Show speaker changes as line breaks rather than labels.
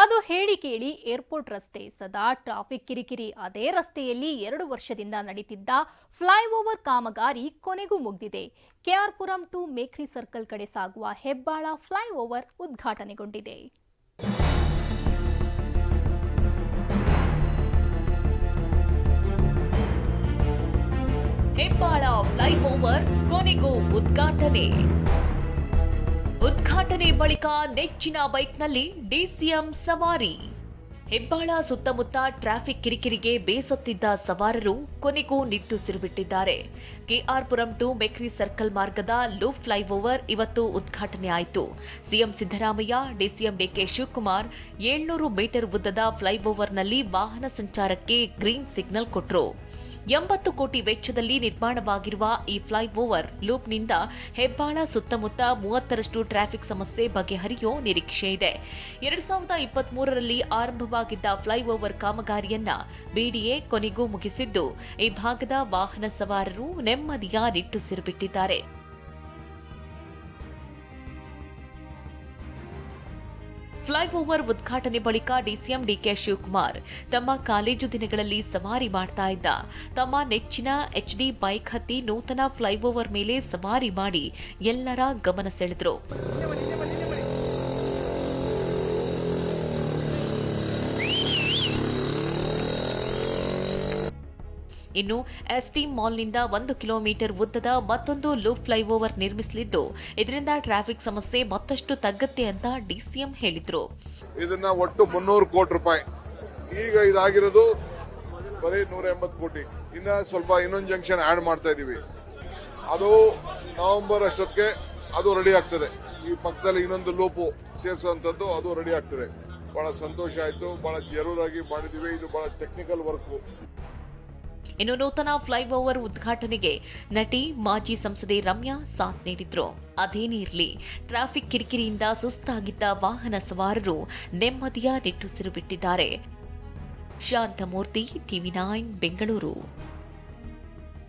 ಅದು ಹೇಳಿ ಕೇಳಿ ಏರ್ಪೋರ್ಟ್ ರಸ್ತೆ ಸದಾ ಟ್ರಾಫಿಕ್ ಕಿರಿಕಿರಿ. ಅದೇ ರಸ್ತೆಯಲ್ಲಿ ಎರಡು ವರ್ಷದಿಂದ ನಡೀತಿದ್ದ ಫ್ಲೈಓವರ್ ಕಾಮಗಾರಿ ಕೊನೆಗೂ ಮುಗಿದಿದೆ. ಕೆಆರ್ಪುರಂ ಟು ಮೇಕ್ರಿ ಸರ್ಕಲ್ ಕಡೆ ಸಾಗುವ ಹೆಬ್ಬಾಳ ಫ್ಲೈಓವರ್ ಉದ್ಘಾಟನೆಗೊಂಡಿದೆ.
ಹೆಬ್ಬಾಳ ಫ್ಲೈಓವರ್ ಕೊನೆಗೂ ಉದ್ಘಾಟನೆ. ಉದ್ಘಾಟನೆ ಬಳಿಕ ನೆಚ್ಚಿನ ಬೈಕ್ನಲ್ಲಿ ಡಿಸಿಎಂ ಸವಾರಿ. ಹೆಬ್ಬಾಳ ಸುತ್ತಮುತ್ತ ಟ್ರಾಫಿಕ್ ಕಿರಿಕಿರಿಗೆ ಬೇಸತ್ತಿದ್ದ ಸವಾರರು ಕೊನೆಗೂ ನಿಟ್ಟುಸಿರು ಬಿಟ್ಟಿದ್ದಾರೆ ಕೆಆರ್ಪುರಂ ಟು ಮೆಕ್ರಿ ಸರ್ಕಲ್ ಮಾರ್ಗದ ಲೂ ಫ್ಲೈಓವರ್ ಇವತ್ತು ಉದ್ಘಾಟನೆ ಆಯಿತು. ಸಿಎಂ ಸಿದ್ದರಾಮಯ್ಯ, ಡಿಸಿಎಂ ಡಿಕೆ ಶಿವಕುಮಾರ್ ಏಳ್ನೂರು ಮೀಟರ್ ಉದ್ದದ ಫ್ಲೈಓವರ್ನಲ್ಲಿ ವಾಹನ ಸಂಚಾರಕ್ಕೆ ಗ್ರೀನ್ ಸಿಗ್ನಲ್ ಕೊಟ್ಟರು ಎಂಬತ್ತು ಕೋಟಿ ವೆಚ್ಚದಲ್ಲಿ ನಿರ್ಮಾಣವಾಗಿರುವ ಈ ಫ್ಲೈಓವರ್ ಲೂಪ್ನಿಂದ ಹೆಬ್ಬಾಳ ಸುತ್ತಮುತ್ತ ಮೂವತ್ತರಷ್ಟು ಟ್ರಾಫಿಕ್ ಸಮಸ್ಯೆ ಬಗೆಹರಿಯೋ ನಿರೀಕ್ಷೆ ಇದೆ. ಎರಡ್ ಸಾವಿರದ ಇಪ್ಪತ್ತ್ ಮೂರರಲ್ಲಿ ಆರಂಭವಾಗಿದ್ದ ಫ್ಲೈಓವರ್ ಕಾಮಗಾರಿಯನ್ನ ಬಿಡಿಎ ಕೊನೆಗೂ ಮುಗಿಸಿದ್ದು, ಈ ಭಾಗದ ವಾಹನ ಸವಾರರು ನೆಮ್ಮದಿಯ ನಿಟ್ಟುಸಿರು ಬಿಟ್ಟಿದ್ದಾರೆ. ಫ್ಲೈಓವರ್ ಉದ್ಘಾಟನೆ ಬಳಿಕ ಡಿಸಿಎಂ ಡಿಕೆ ಶಿವಕುಮಾರ್, ತಮ್ಮ ಕಾಲೇಜು ದಿನಗಳಲ್ಲಿ ಸವಾರಿ ಮಾಡ್ತಾ ಇದ್ದ. ತಮ್ಮ ನೆಚ್ಚಿನ ಎಚ್ಡಿ ಬೈಕ್ ಹತ್ತಿ ನೂತನ ಫ್ಲೈಓವರ್ ಮೇಲೆ ಸವಾರಿ ಮಾಡಿ ಎಲ್ಲರ ಗಮನ ಸೆಳೆದ್ರು. ಇನ್ನು ಎಸ್ಟಿ ಮಾಲ್ನಿಂದ ಒಂದು ಕಿಲೋಮೀಟರ್ ಉದ್ದದ ಮತ್ತೊಂದು ಲೂಪ್ ಫ್ಲೈಓವರ್ ನಿರ್ಮಿಸಲಿದ್ದು, ಇದರಿಂದ ಟ್ರಾಫಿಕ್ ಸಮಸ್ಯೆ ಮತ್ತಷ್ಟು ತಗ್ಗತ್ತೆ ಅಂತ ಡಿಸಿಎಂ ಹೇಳಿದ್ರು.
ಇದನ್ನ ಒಟ್ಟು ಮುನ್ನೂರು ಕೋಟಿ ರೂಪಾಯಿ. ಈಗ ಇದಾಗಿರೋದು ಬರೀ ನೂರ ಎಂಬತ್ತು ಕೋಟಿ. ಇನ್ನ ಸ್ವಲ್ಪ ಇನ್ನೊಂದು ಜಂಕ್ಷನ್ ಆಡ್ ಮಾಡ್ತಾ ಇದೀವಿ. ಅದು ನವೆಂಬರ್ ಅಷ್ಟೊತ್ತಿಗೆ ಅದು ರೆಡಿ ಆಗ್ತದೆ. ಈ ಪಕ್ಕದಲ್ಲಿ ಇನ್ನೊಂದು ಲೂಪು ಸೇರಿಸುವಂಥದ್ದು ಅದು ರೆಡಿ ಆಗ್ತದೆ. ಬಹಳ ಸಂತೋಷ ಆಯಿತು. ಬಹಳ ಜರೂರಾಗಿ ಮಾಡಿದ್ದೀವಿ ಇದು ಬಹಳ ಟೆಕ್ನಿಕಲ್ ವರ್ಕು
ಇನ್ನು ನೂತನ ಫ್ಲೈಓವರ್ ಉದ್ಘಾಟನೆಗೆ ನಟಿ ಮಾಜಿ ಸಂಸದೆ ರಮ್ಯಾ ಸಾಥ್ ನೀಡಿದ್ರು. ಅದೇನೇ ಇರಲಿ, ಟ್ರಾಫಿಕ್ ಕಿರಿಕಿರಿಯಿಂದ ಸುಸ್ತಾಗಿದ್ದ ವಾಹನ ಸವಾರರು ನೆಮ್ಮದಿಯ ನಿಟ್ಟುಸಿರು ಬಿಟ್ಟಿದ್ದಾರೆ. Shanthamurthy, TV nine, Bengaluru.